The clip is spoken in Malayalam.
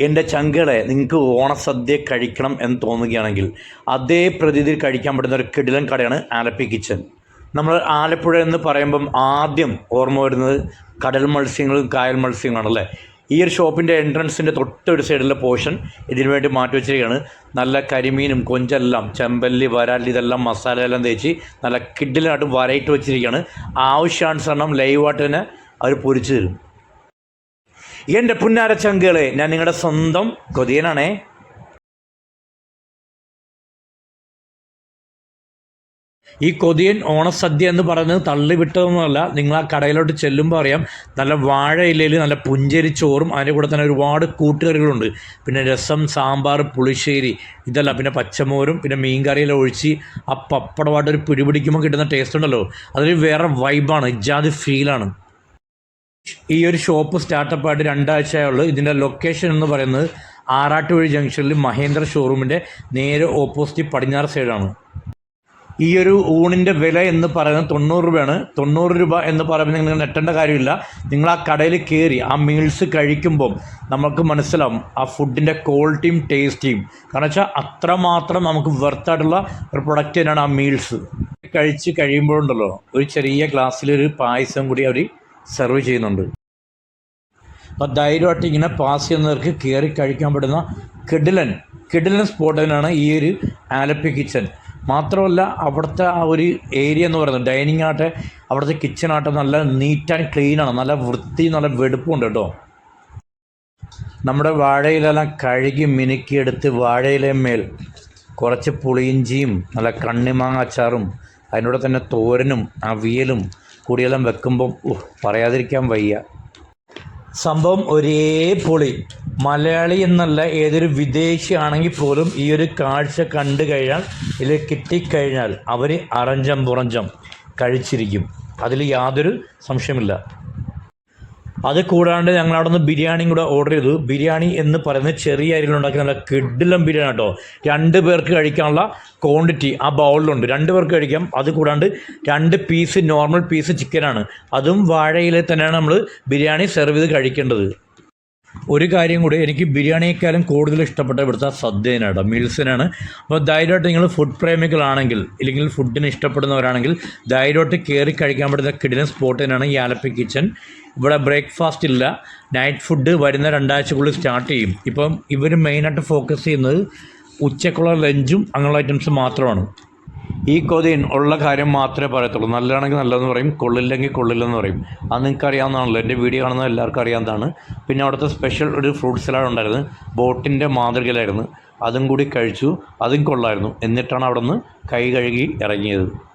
എന്റെ ചങ്കളെ നിങ്ങൾക്ക് ഓണസദ്യ കഴിക്കണം എന്ന് തോന്നുകയാണെങ്കിൽ അതേ പ്രതീതിയിൽ കഴിക്കാൻ പറ്റുന്ന ഒരു കിടിലൻ കടയാണ് ആലപ്പി കിച്ചൻ. നമ്മൾ ആലപ്പുഴ എന്ന് പറയുമ്പം ആദ്യം ഓർമ്മ വരുന്നത് കടൽ മത്സ്യങ്ങളും കായൽ മത്സ്യങ്ങളാണല്ലേ ഈ ഒരു ഷോപ്പിന്റെ എൻട്രൻസിന്റെ തൊട്ടൊരു സൈഡിലെ പോർഷൻ ഇതിനു വേണ്ടി മാറ്റി വെച്ചിരിക്കുകയാണ്. നല്ല കരിമീനും കൊഞ്ചെല്ലാം ചെമ്പല്ലി വരാൽ ഇതെല്ലാം മസാല എല്ലാം തേച്ച് നല്ല കിഡിലായിട്ട് വരയിട്ട് വെച്ചിരിക്കുകയാണ്. ആവശ്യാനുസരണം ലൈവായിട്ട് തന്നെ അവർ പൊരിച്ചു തരും. എന്റെ പുന്നാര ചങ്കുകളെ ഞാൻ നിങ്ങളുടെ സ്വന്തം കൊതിയനാണേ. ഈ കൊതിയൻ ഓണസദ്യ എന്ന് പറയുന്നത് തള്ളിവിട്ടതൊന്നുമല്ല. നിങ്ങൾ ആ കടയിലോട്ട് ചെല്ലുമ്പോൾ അറിയാം നല്ല വാഴ ഇലയിൽ നല്ല പുഞ്ചേരി ചോറും അതിന്റെ കൂടെ തന്നെ ഒരുപാട് കൂട്ടുകറികളുണ്ട്. പിന്നെ രസം സാമ്പാർ പുളിശ്ശേരി ഇതല്ല. പിന്നെ പച്ചമോരും പിന്നെ മീൻകറിയെല്ലാം ഒഴിച്ച് ആ പപ്പടമായിട്ടൊരു പിടിപിടിക്കുമ്പോൾ പിടി പിടിക്കുമ്പോൾ കിട്ടുന്ന ടേസ്റ്റ് ഉണ്ടല്ലോ. അതൊരു വേറെ വൈബാണ് ഇജാതി ഫീലാണ് ഈ ഒരു ഷോപ്പ് സ്റ്റാർട്ടപ്പ് ആയിട്ട് രണ്ടാഴ്ചയുള്ളൂ ഇതിന്റെ ലൊക്കേഷൻ എന്ന് പറയുന്നത് ആറാട്ടുവഴി ജംഗ്ഷനിൽ മഹേന്ദ്ര ഷോറൂമിന്റെ നേരെ ഓപ്പോസിറ്റ് പടിഞ്ഞാറ് സൈഡാണ് ഈ ഒരു ഊണിന്റെ വില എന്ന് പറയുന്നത് തൊണ്ണൂറ് രൂപയാണ്. തൊണ്ണൂറ് രൂപ എന്ന് പറയുമ്പോൾ നിങ്ങൾ നെട്ടേണ്ട കാര്യമില്ല. നിങ്ങൾ ആ കടയിൽ കയറി ആ മീൽസ് കഴിക്കുമ്പം നമുക്ക് മനസ്സിലാവും ആ ഫുഡിന്റെ ക്വാളിറ്റിയും ടേസ്റ്റിയും കാരണം വെച്ചാൽ അത്രമാത്രം നമുക്ക് വെർത്തായിട്ടുള്ള ഒരു പ്രൊഡക്റ്റ് തന്നെയാണ് ആ മീൽസ് കഴിച്ച് കഴിയുമ്പോഴുണ്ടല്ലോ ഒരു ചെറിയ ഗ്ലാസ്സിലൊരു പായസം കൂടി അവർ സെർവ് ചെയ്യുന്നുണ്ട്. അപ്പോൾ ധൈര്യമായിട്ട് ഇങ്ങനെ പാസ് ചെയ്യുന്നവർക്ക് കയറി കഴിക്കാൻ പറ്റുന്ന കിഡിലൻ കിഡിലൻ സ്പോട്ടിനാണ് ഈ ഒരു ആലപ്പി കിച്ചൻ മാത്രമല്ല അവിടുത്തെ ആ ഒരു ഏരിയ എന്ന് പറയുന്നത് ഡൈനിങ് ആട്ടെ അവിടുത്തെ കിച്ചൺ ആട്ടെ നല്ല നീറ്റ് ആൻഡ് ക്ലീൻ ആണ്. നല്ല വൃത്തി നല്ല വെടുപ്പുണ്ട് കേട്ടോ. നമ്മുടെ വാഴയിലെല്ലാം കഴുകി മിനുക്കിയെടുത്ത് വാഴയിലേമേൽ കുറച്ച് പുളിയിഞ്ചിയും നല്ല കണ്ണിമാങ്ങ അച്ചാറും അതിനോട് തന്നെ തോരനും അവിയലും കൂടിയെല്ലാം വെക്കുമ്പം പറയാതിരിക്കാൻ വയ്യ. സംഭവം ഒരേ പൊളി. മലയാളി എന്നല്ല ഏതൊരു വിദേശി ആണെങ്കിൽ പോലും ഈ ഒരു കാഴ്ച കണ്ടു കഴിഞ്ഞാൽ ഇതിൽ കിട്ടിക്കഴിഞ്ഞാൽ അവർ അറഞ്ചം പുറഞ്ചം കഴിച്ചിരിക്കും. അതിൽ യാതൊരു സംശയമില്ല അത് കൂടാണ്ട് ഞങ്ങൾ അവിടെ നിന്ന് ബിരിയാണിയും കൂടെ ഓർഡർ ചെയ്തു. ബിരിയാണി എന്ന് പറയുന്നത് ചെറിയ അരിയിൽ ഉണ്ടാക്കി നല്ല കിഡിലം ബിരിയാണി കേട്ടോ രണ്ട് പേർക്ക് കഴിക്കാനുള്ള ക്വാണ്ടിറ്റി ആ ബൗളിലുണ്ട് രണ്ട് പേർക്ക് കഴിക്കാം. അത് കൂടാണ്ട് രണ്ട് പീസ് നോർമൽ പീസ് ചിക്കനാണ് അതും വാഴയിലെ തന്നെയാണ് നമ്മൾ ബിരിയാണി സെർവ് ചെയ്ത് കഴിക്കേണ്ടത്. ഒരു കാര്യം കൂടി എനിക്ക് ബിരിയാണിയേക്കാളും കൂടുതൽ ഇഷ്ടപ്പെട്ട ഇവിടുത്തെ സദ്യനാണ് മീൽസിനാണ്. അപ്പോൾ ധൈര്യമായിട്ട് നിങ്ങൾ ഫുഡ് പ്രേമികളാണെങ്കിൽ ഇല്ലെങ്കിൽ ഫുഡിന് ഇഷ്ടപ്പെടുന്നവരാണെങ്കിൽ ധൈര്യമായിട്ട് കയറി കഴിക്കാൻ പറ്റുന്ന കിടിലൻ സ്പോട്ട് തന്നെയാണ് ഈ ആലപ്പി കിച്ചൻ ഇവിടെ ബ്രേക്ക്ഫാസ്റ്റ് ഇല്ല നൈറ്റ് ഫുഡ് വരുന്ന രണ്ടാഴ്ചക്കുള്ളിൽ സ്റ്റാർട്ട് ചെയ്യും. ഇപ്പം ഇവർ മെയിനായിട്ട് ഫോക്കസ് ചെയ്യുന്നത് ഉച്ചക്കുള്ള ലഞ്ചും അങ്ങനെയുള്ള ഐറ്റംസ് മാത്രമാണ്. ഈ കൊതി ഉള്ള കാര്യം മാത്രമേ പറയത്തുള്ളൂ. നല്ലതാണെങ്കിൽ നല്ലതെന്ന് പറയും കൊള്ളില്ലെങ്കിൽ കൊള്ളില്ലെന്ന് പറയും. അത് നിങ്ങൾക്ക് അറിയാവുന്നതാണല്ലോ എന്റെ വീഡിയോ കാണുന്ന എല്ലാവർക്കും അറിയാവുന്നതാണ്. പിന്നെ അവിടുത്തെ സ്പെഷ്യൽ ഒരു ഫ്രൂട്ട് സലാഡ് ഉണ്ടായിരുന്നു. ബോട്ടിന്റെ മാതൃകയിലായിരുന്നു. അതും കൂടി കഴിച്ചു. അതും കൊള്ളായിരുന്നു. എന്നിട്ടാണ് അവിടെ നിന്ന് കൈ കഴുകി ഇറങ്ങിയത്.